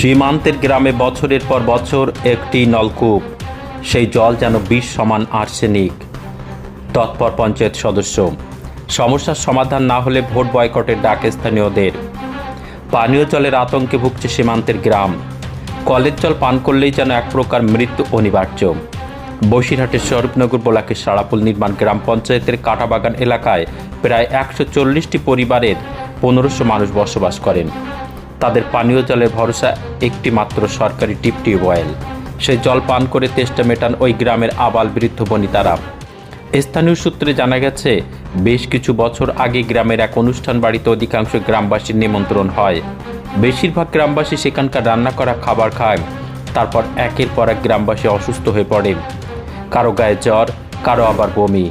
সীমান্তের গ্রামে বছরের পর বছর একটি নলকূপ। সেই জল যেন বিষ সমান আর্সেনিক। তৎপর পঞ্চায়েত সদস্য, সমস্যার সমাধান না হলে ভোট বয়কটের ডাক স্থানীয়দের। পানীয় জলের আতঙ্কে ভুগছে সীমান্তের গ্রাম। কলের জল পান করলেই যেন এক প্রকার মৃত্যু অনিবার্য। বসিরহাটের স্বরূপনগর ব্লকের সারাপুল নির্মাণ গ্রাম পঞ্চায়েতের কাটাবাগান এলাকায় প্রায় একশো চল্লিশটি পরিবারের পনেরোশো মানুষ বসবাস করেন। তাদের পানীয় জলের ভরসা একটি মাত্র সরকারি টিপ টিউবওয়েল সেই জল পান করে তেষ্টা মেটান ওই গ্রামের আবাল বৃদ্ধ বনিতারা। স্থানীয় সূত্রে জানা গেছে, বেশ কিছু বছর আগে গ্রামের এক অনুষ্ঠান বাড়িতে অধিকাংশ গ্রামবাসীর নিমন্ত্রণ হয়। বেশিরভাগ গ্রামবাসী সেখানকার রান্না করা খাবার খায়, তারপর একের পর এক গ্রামবাসী অসুস্থ হয়ে পড়ে। কারও গায়ে জ্বর, কারও আবার বমি,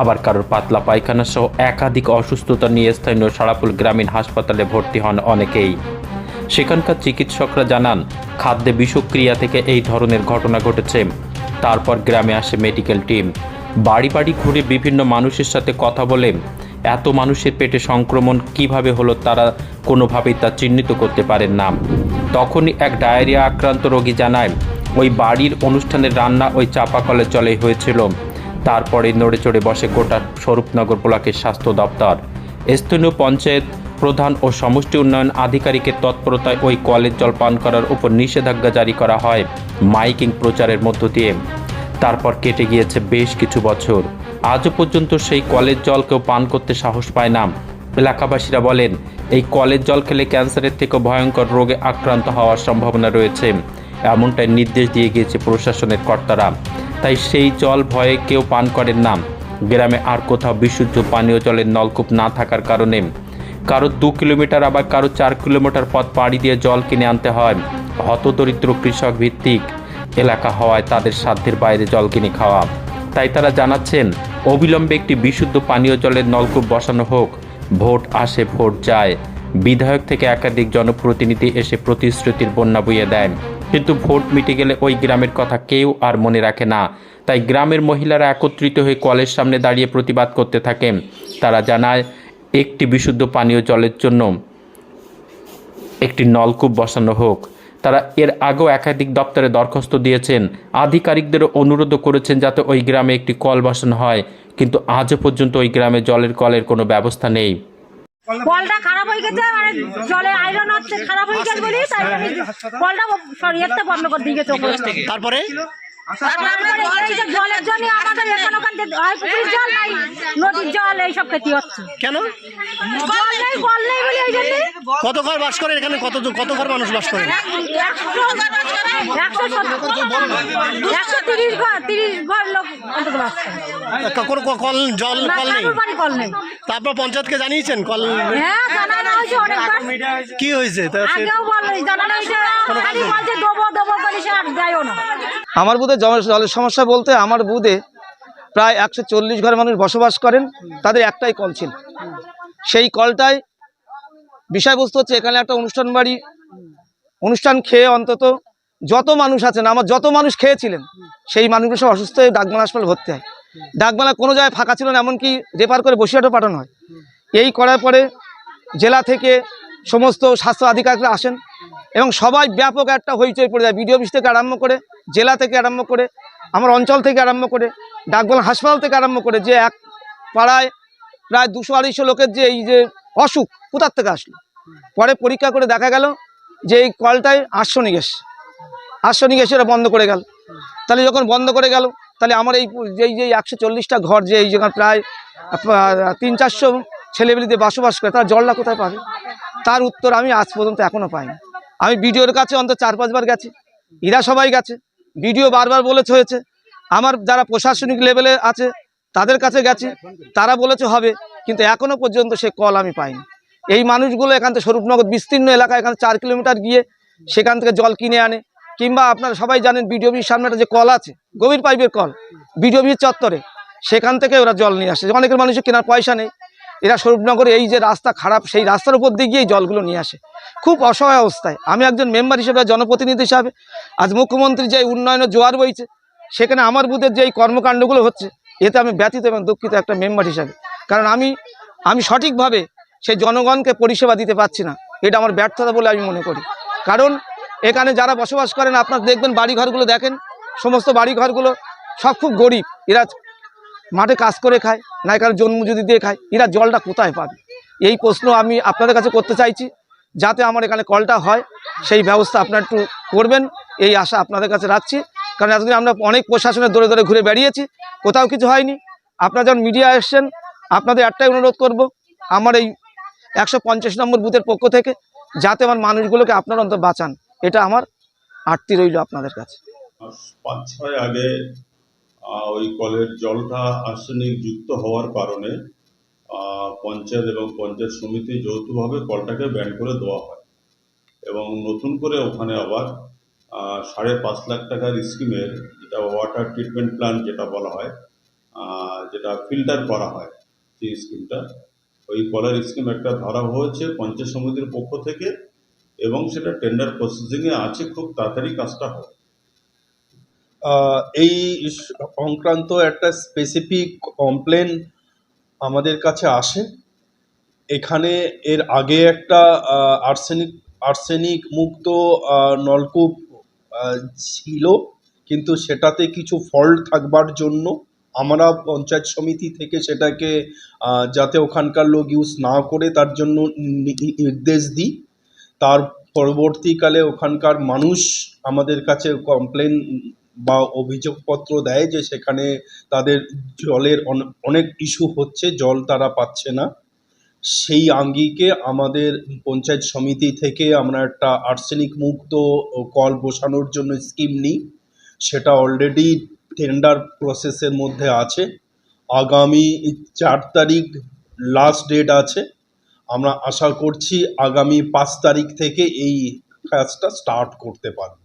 আবার কারোর পাতলা পায়খানা সহ একাধিক অসুস্থতা নিয়ে স্থানীয় সারাপুল গ্রামীণ হাসপাতালে ভর্তি হন অনেকেই। সেখানকার চিকিৎসকরা জানান, খাদ্যে বিষক্রিয়া থেকে এই ধরনের ঘটনা ঘটেছে। তারপর গ্রামে আসে মেডিকেল টিম। বাড়ি বাড়ি ঘুরে বিভিন্ন মানুষের সাথে কথা বলে, এত মানুষের পেটে সংক্রমণ কীভাবে হলো তারা কোনোভাবেই তা চিহ্নিত করতে পারেন না। তখনই এক ডায়রিয়া আক্রান্ত রোগী জানায়, ওই বাড়ির অনুষ্ঠানের রান্না ওই চাপা কলের জলে হয়েছিল। তারপরে নড়ে চড়ে বসে গোটা স্বরূপনগর ব্লকের স্বাস্থ্য দপ্তর। স্থানীয় পঞ্চায়েত প্রধান ও সমষ্টি উন্নয়ন আধিকারিকের তৎপরতায় ওই কলের জল পান করার উপর নিষেধাজ্ঞা জারি করা হয় মাইকিং প্রচারের মধ্য দিয়ে। তারপর কেটে গিয়েছে বেশ কিছু বছর। আজও পর্যন্ত সেই কলের জল কেউ পান করতে সাহস পায় না। এলাকাবাসীরা বলেন, এই কলের জল খেলে ক্যান্সারের থেকে ভয়ঙ্কর রোগে আক্রান্ত হওয়ার সম্ভাবনা রয়েছে। এমনটাই নির্দেশ দিয়ে গিয়েছে প্রশাসনের কর্তারা। তাই সেই জল ভয়ে কেউ পান করেন না। গ্রামে আর কোথাও বিশুদ্ধ পানীয় জলের নলকূপ না থাকার কারণে কারও দু কিলোমিটার আবার কারও চার কিলোমিটার পথ পাড়ি দিয়ে জল কিনে আনতে হয়। হতদরিদ্র কৃষক ভিত্তিক এলাকা হওয়ায় তাদের সাধ্যের বাইরে জল কিনে খাওয়া। তাই তারা জানাচ্ছেন, অবিলম্বে একটি বিশুদ্ধ পানীয় জলের নলকূপ বসানো হোক। ভোট আসে, ভোট যায়। বিধায়ক থেকে একাধিক জনপ্রতিনিধি এসে প্রতিশ্রুতির বন্যা বইয়ে দেন। কিন্তু ভোট মিটে গেলে ওই গ্রামের কথা কেউ আর মনে রাখে না। তাই গ্রামের মহিলারা একত্রিত হয়ে কলের সামনে দাঁড়িয়ে প্রতিবাদ করতে থাকেন। তারা জানায় একটি বিশুদ্ধ পানীয় জলের জন্য একটি নলকূপ বসানো হোক। তারা এর আগেও একাধিক দপ্তরে দরখাস্ত দিয়েছেন। আধিকারিকদেরও অনুরোধ করেছেন যাতে ওই গ্রামে একটি কল বসানো হয় কিন্তু আজও পর্যন্ত ওই গ্রামে জলের কলের কোনো ব্যবস্থা নেই। কলটা খারাপ হয়ে গেছে মানে জলে আয়রন হচ্ছে খারাপ হয়ে গেছে বলি তাই আমি কলটা সরিয়ে বন্ধ করে দিয়ে গেছে তারপরে? তারপরে জলের জন্য আমাদের এখানে ওখান থেকে পুকুরের জল নাই নদীর জল এইসব খেতে হচ্ছে। কেন? জল নেই কল নেই বলে এই জন্য। কত ঘর বাস করে এখানে? কত কত ঘর মানুষ বাস করে? একশো একশো একশো তিরিশ ঘর তিরিশ ঘর লোক অন্তত বাস করে। কোনো কল জল কল নেই? কারোর বাড়ি কল নেই। তারপর পঞ্চায়েতকে জানিয়েছেন কল? হ্যাঁ জানানো হয়েছে অনেকবার। কি হয়েছে? তা সে- আগেও বল জানানো হয়েছে। খালি বলছে দেবো দেবো করে সে আর দেয়ও না। আমার বুধে জল- জলের সমস্যা বলতে আমার বুধে প্রায় একশো চল্লিশ ঘর মানুষ বসবাস করেন, তাদের একটাই কল ছিল। সেই কলটায় বিষয়বস্তু হচ্ছে, এখানে একটা অনুষ্ঠান বাড়ি, অনুষ্ঠান খেয়ে অন্তত যত মানুষ আছেন, আমার যত মানুষ খেয়েছিলেন, সেই মানুষগুলো সব অসুস্থ হয়ে ডাকবালা হাসপাতাল ভর্তি হয়। ডাকবালা কোনো জায়গায় ফাঁকা ছিল না, এমনকি রেফার করে বসিরহাটও পাঠানো হয়। এই করার পরে জেলা থেকে সমস্ত স্বাস্থ্য আধিকারিকরা আসেন এবং সবাই ব্যাপক একটা হইচই পড়ে যায়। বিডিও অফিস থেকে আরম্ভ করে, জেলা থেকে আরম্ভ করে, আমার অঞ্চল থেকে আরম্ভ করে ডাকবালা হাসপাতাল থেকে আরম্ভ করে যে এক পাড়ায় প্রায় দুশো আড়াইশো লোকের যে এই যে অসুখ, কোথার থেকে আসলো? পরে পরীক্ষা করে দেখা গেল যে এই কলটায় আর্সনিক এসছে। আর্সনিক এসে ওরা বন্ধ করে গেল। তাহলে যখন বন্ধ করে গেল, তাহলে আমার এই যেই যে একশো চল্লিশটা ঘর যে এই যেখানে প্রায় তিন চারশো ছেলেমেয়েদের বসবাস করে, তারা জলটা কোথায় পাবে? তার উত্তর আমি আজ পর্যন্ত এখনও পাইনি। আমি বিডিওর কাছে অন্তত চার পাঁচবার গেছি। এরা সবাই গেছে। বিডিও বারবার বলেছে হয়েছে। আমার যারা প্রশাসনিক লেভেলে আছে, তাদের কাছে গেছি। তারা বলেছে হবে, কিন্তু এখনও পর্যন্ত সে কল আমি পাইনি। এই মানুষগুলো এখান থেকে স্বরূপনগর বিস্তীর্ণ এলাকা, এখানে চার কিলোমিটার গিয়ে সেখান থেকে জল কিনে আনে। কিংবা আপনারা সবাই জানেন বিডিওবির সামনে একটা যে কল আছে, গভীর পাইপের কল বিডিওবির চত্বরে। সেখান থেকে ওরা জল নিয়ে আসে। অনেকের মানুষের কেনার পয়সা নেই। এরা স্বরূপনগরে এই যে রাস্তা খারাপ, সেই রাস্তার উপর দিয়ে গিয়ে জলগুলো নিয়ে আসে। খুব অসহায় অবস্থায়। আমি একজন মেম্বার হিসেবে, জনপ্রতিনিধি হিসাবে, আজ মুখ্যমন্ত্রী যে উন্নয়নের জোয়ার বইছে সেখানে আমার বুথের যে এই কর্মকাণ্ডগুলো হচ্ছে, এতে আমি ব্যথিত এবং দুঃখিত একটা মেম্বার হিসাবে। কারণ আমি আমি সঠিকভাবে সেই জনগণকে পরিষেবা দিতে পারছি না। এটা আমার ব্যর্থতা বলে আমি মনে করি। কারণ এখানে যারা বসবাস করেন, আপনার দেখবেন বাড়িঘরগুলো দেখেন, সমস্ত বাড়িঘরগুলো সব খুব গরিব। এরা মাঠে কাজ করে খায় না এখানে জন্মজুদি দিয়ে খায়, এরা জলটা কোথায় পাবে? এই প্রশ্ন আমি আপনাদের কাছে করতে চাইছি, যাতে আমার এখানে কলটা হয়। সেই ব্যবস্থা আপনারা একটু করবেন, এই আশা আপনাদের কাছে রাখছি। কারণ এতদিন আমরা অনেক প্রশাসনের দৌড়ে দৌড়ে ঘুরে বেরিয়েছি কোথাও কিছু হয়নি। আপনারা যখন মিডিয়া এসছেন, আপনাদের একটাই অনুরোধ করব, আমার এই একশো পঞ্চাশ নম্বর বুথের পক্ষ থেকে যাতে আমার মানুষগুলোকে আপনারা অন্তত বাঁচান, এটা আমার আটতি রইল আপনাদের কাছে। পাঁচ ছয় আগে ওই কলের জলটা আর্সেনিক যুক্ত হওয়ার কারণে পঞ্চায়েত এবং পঞ্চায়েত সমিতি যৌথভাবে কলটাকে ব্যান করে দেওয়া হয়। এবং নতুন করে ওখানে আবার সাড়ে পাঁচ লাখ টাকার স্কিমের যেটা ওয়াটার ট্রিটমেন্ট প্ল্যান্ট যেটা বলা হয় যেটা ফিল্টার করা হয় সেই স্কিমটা ওই কলের স্কিম একটা ধরা হয়েছে পঞ্চায়েত সমিতির পক্ষ থেকে এবং সেটা টেন্ডার প্রসেসিংয়ে আছে খুব তাড়াতাড়ি কাজটা আহ, এই সংক্রান্ত একটা স্পেসিফিক কমপ্লেন আমাদের কাছে আসে। এখানে এর আগে একটা আর্সেনিক আর্সেনিক মুক্ত নলকূপ ছিল, কিন্তু সেটাতে কিছু ফল্ট থাকবার জন্য আমরা পঞ্চায়েত সমিতি থেকে সেটাকে যাতে ওখানকার লোক ইউজ না করে, তার জন্য নির্দেশ দিই। তার পরবর্তীকালে ওখানকার মানুষ আমাদের কাছে কমপ্লেন বা অভিযোগপত্র দেয় যে সেখানে তাদের জলের অনেক ইস্যু হচ্ছে, জল তারা পাচ্ছে না। সেই আঙ্গিকে আমাদের পঞ্চায়েত সমিতি থেকে আমরা একটা আর্সেনিক মুক্ত কল বসানোর জন্য স্কিম নিই। সেটা অলরেডি টেন্ডার প্রসেসের মধ্যে আছে। আগামী চার তারিখ লাস্ট ডেট আছে। আমরা আশা করছি আগামী পাঁচ তারিখ থেকে এই কাজটা স্টার্ট করতে পারব।